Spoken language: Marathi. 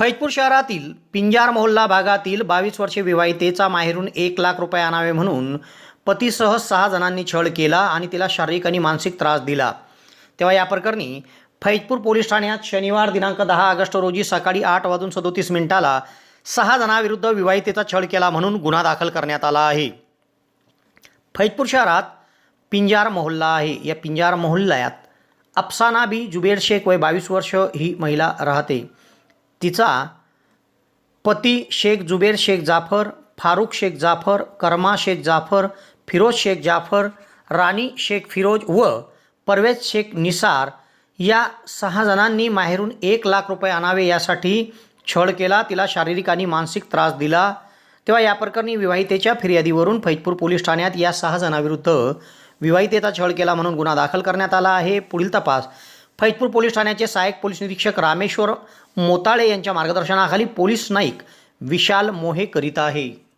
फैजपूर शहरातील पिंजार मोहल्ला भागातील बावीस वर्षीय विवाहितेचा माहेरून एक लाख रुपये आणावे म्हणून पतीसह सहा जणांनी छळ केला आणि तिला शारीरिक आणि मानसिक त्रास दिला. तेव्हा या प्रकरणी फैजपूर पोलीस ठाण्यात शनिवार दिनांक दहा ऑगस्ट रोजी सकाळी आठ वाजून सदोतीस मिनिटाला सहा जणांविरुद्ध विवाहितेचा छळ केला म्हणून गुन्हा दाखल करण्यात आला आहे. फैजपूर शहरात पिंजार मोहल्ला आहे. या पिंजार मोहल्ल्यात अफसाना बी जुबेर शेख वय बावीस वर्ष ही महिला राहते. तिचा पती शेख जुबेर शेख जाफर फारुख शेख जाफर कर्मा शेख जाफर फिरोज शेख जाफर राणी शेख फिरोज व परवेज शेख निसार या सहा जणांनी माहेरून एक लाख रुपये आणावे यासाठी छळ केला. तिला शारीरिक आणि मानसिक त्रास दिला. तेव्हा या प्रकरणी विवाहितेच्या फिर्यादीवरून फैजपूर पोलीस ठाण्यात या सहा जणांविरुद्ध विवाहितेचा छळ केला म्हणून गुन्हा दाखल करण्यात आला आहे. पुढील तपास फैजपूर पोलीस ठाण्याचे सहाय्यक पोलीस निरीक्षक रामेश्वर मोताळे यांच्या मार्गदर्शनाखाली पोलीस नाईक विशाल मोहे करीत आहे.